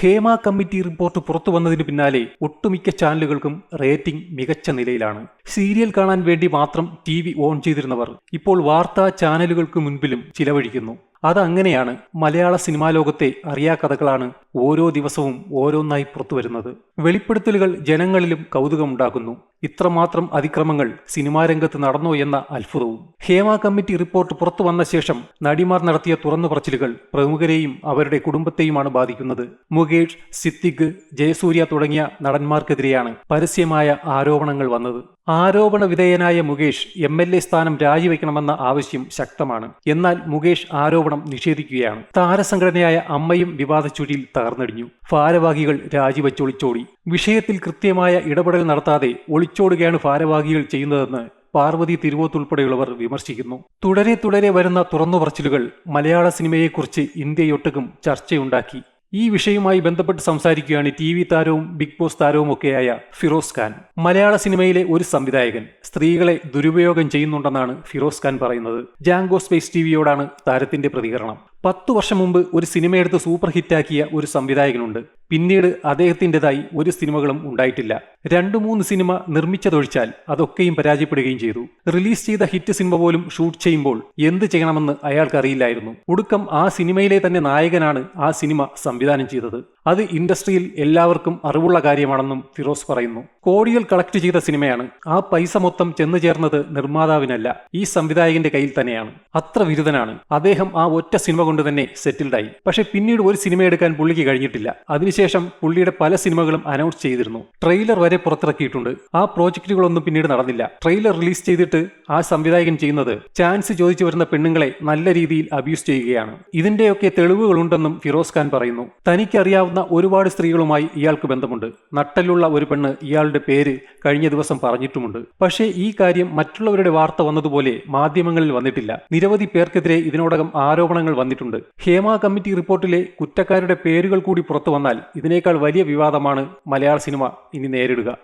Hema committee report പുറത്തു വന്നതിന് പിന്നാലെ ഒട്ടുമിക്ക ചാനലുകൾക്കും റേറ്റിംഗ് മികച്ച നിലയിലാണ്. സീരിയൽ കാണാൻ വേണ്ടി മാത്രം ടി ഓൺ ചെയ്തിരുന്നവർ ഇപ്പോൾ വാർത്താ ചാനലുകൾക്ക് മുൻപിലും ചിലവഴിക്കുന്നു. അതങ്ങനെയാണ് മലയാള സിനിമാ ലോകത്തെ അറിയാ കഥകളാണ് ഓരോ ദിവസവും ഓരോന്നായി പുറത്തുവരുന്നത്. വെളിപ്പെടുത്തലുകൾ ജനങ്ങളിലും കൗതുകമുണ്ടാക്കുന്നു. ഇത്രമാത്രം അതിക്രമങ്ങൾ സിനിമാ രംഗത്ത് നടന്നോ എന്ന അത്ഭുതവും. ഹേമ കമ്മിറ്റി റിപ്പോർട്ട് പുറത്തു വന്ന ശേഷം നടിമാർ നടത്തിയ തുറന്നു പറച്ചിലുകൾ പ്രമുഖരെയും അവരുടെ കുടുംബത്തെയുമാണ് ബാധിക്കുന്നത്. മുകേഷ് സിദ്ദിഖ് ജയസൂര്യ തുടങ്ങിയ നടന്മാർക്കെതിരെയാണ് പരസ്യമായ ആരോപണങ്ങൾ വന്നത്. ആരോപണ വിധേയനായ മുകേഷ് എം എൽ എ സ്ഥാനം രാജിവെക്കണമെന്ന ആവശ്യം ശക്തമാണ്. എന്നാൽ മുകേഷ് ആരോപണം നിഷേധിക്കുകയാണ്. താരസംഘടനയായ അമ്മയും വിവാദ ചുഴിയിൽ തകർന്നടിഞ്ഞു. ഭാരവാഹികൾ രാജിവെച്ചൊളിച്ചോടി. വിഷയത്തിൽ കൃത്യമായ ഇടപെടൽ നടത്താതെ ഒളിച്ചോടുകയാണ് ഭാരവാഹികൾ ചെയ്യുന്നതെന്ന് പാർവതി തിരുവോത്തുൾപ്പെടെയുള്ളവർ വിമർശിക്കുന്നു. തുടരെ തുടരെ വരുന്ന തുറന്നു പറച്ചിലുകൾ മലയാള സിനിമയെക്കുറിച്ച് ഇന്ത്യയൊട്ടകും ചർച്ചയുണ്ടാക്കി. ഈ വിഷയവുമായി ബന്ധപ്പെട്ട് സംസാരിക്കുകയാണ് ടി വി താരവും ബിഗ് ബോസ് താരവും ഒക്കെയായ ഫിറോസ് ഖാൻ. മലയാള സിനിമയിലെ ഒരു സംവിധായകൻ സ്ത്രീകളെ ദുരുപയോഗം ചെയ്യുന്നുണ്ടെന്നാണ് ഫിറോസ് ഖാൻ പറയുന്നത്. ജാങ്കോ സ്പേസ് ടി വിയോടാണ് താരത്തിന്റെ പ്രതികരണം. പത്തു വർഷം മുമ്പ് ഒരു സിനിമയെടുത്ത് സൂപ്പർ ഹിറ്റാക്കിയ ഒരു സംവിധായകനുണ്ട്. പിന്നീട് അദ്ദേഹത്തിന്റെതായി ഒരു സിനിമകളും ഉണ്ടായിട്ടില്ല. രണ്ടു മൂന്ന് സിനിമ നിർമ്മിച്ചതൊഴിച്ചാൽ അതൊക്കെയും പരാജയപ്പെടുകയും ചെയ്തു. റിലീസ് ചെയ്ത ഹിറ്റ് സിനിമ പോലും ഷൂട്ട് ചെയ്യുമ്പോൾ എന്ത് ചെയ്യണമെന്ന് അയാൾക്കറിയില്ലായിരുന്നു. ഒടുക്കം ആ സിനിമയിലെ തന്നെ നായകനാണ് ആ സിനിമ സംവിധാനം ചെയ്തത്. അത് ഇൻഡസ്ട്രിയിൽ എല്ലാവർക്കും അറിവുള്ള കാര്യമാണെന്നും ഫിറോസ് പറയുന്നു. കോടികൾ കളക്ട് ചെയ്ത സിനിമയാണ്. ആ പൈസ മൊത്തം ചെന്നു ചേർന്നത് നിർമ്മാതാവിനല്ല ഈ സംവിധായകന്റെ കയ്യിൽ തന്നെയാണ്. അത്ര വിരുദ്ധനാണ്. അദ്ദേഹം ആ ഒറ്റ സിനിമ കൊണ്ട് തന്നെ സെറ്റിൽഡായി. പക്ഷെ പിന്നീട് ഒരു സിനിമ എടുക്കാൻ പുള്ളിക്ക് കഴിഞ്ഞിട്ടില്ല. അതിനുശേഷം പുള്ളിയുടെ പല സിനിമകളും അനൗൺസ് ചെയ്തിരുന്നു. ട്രെയിലർ വരെ പുറത്തിറക്കിയിട്ടുണ്ട്. ആ പ്രോജക്റ്റുകളൊന്നും പിന്നീട് നടന്നില്ല. ട്രെയിലർ റിലീസ് ചെയ്തിട്ട് ആ സംവിധായകൻ ചെയ്യുന്നത് ചാൻസ് ചോദിച്ചു വരുന്ന പെണ്ണുങ്ങളെ നല്ല രീതിയിൽ അബ്യൂസ് ചെയ്യുകയാണ്. ഇതിന്റെയൊക്കെ തെളിവുകളുണ്ടെന്നും ഫിറോസ് ഖാൻ പറയുന്നു. തനിക്കറിയാവുന്ന ഒരുപാട് സ്ത്രീകളുമായി ഇയാൾക്ക് ബന്ധമുണ്ട്. നട്ടലുള്ള ഒരു പെണ്ണ് ഇയാളുടെ പേര് കഴിഞ്ഞ ദിവസം പറഞ്ഞിട്ടുമുണ്ട്. പക്ഷേ ഈ കാര്യം മറ്റുള്ളവരുടെ വാർത്ത വന്നതുപോലെ മാധ്യമങ്ങളിൽ വന്നിട്ടില്ല. നിരവധി പേർക്കെതിരെ ഇതിനോടകം ആരോപണങ്ങൾ വന്നിട്ടുണ്ട്. ഹേമ കമ്മിറ്റി റിപ്പോർട്ടിലെ കുറ്റക്കാരുടെ പേരുകൾ കൂടി പുറത്തു വന്നാൽ ഇതിനേക്കാൾ വലിയ വിവാദമാണ് മലയാള സിനിമ ഇനി നേരിടുക.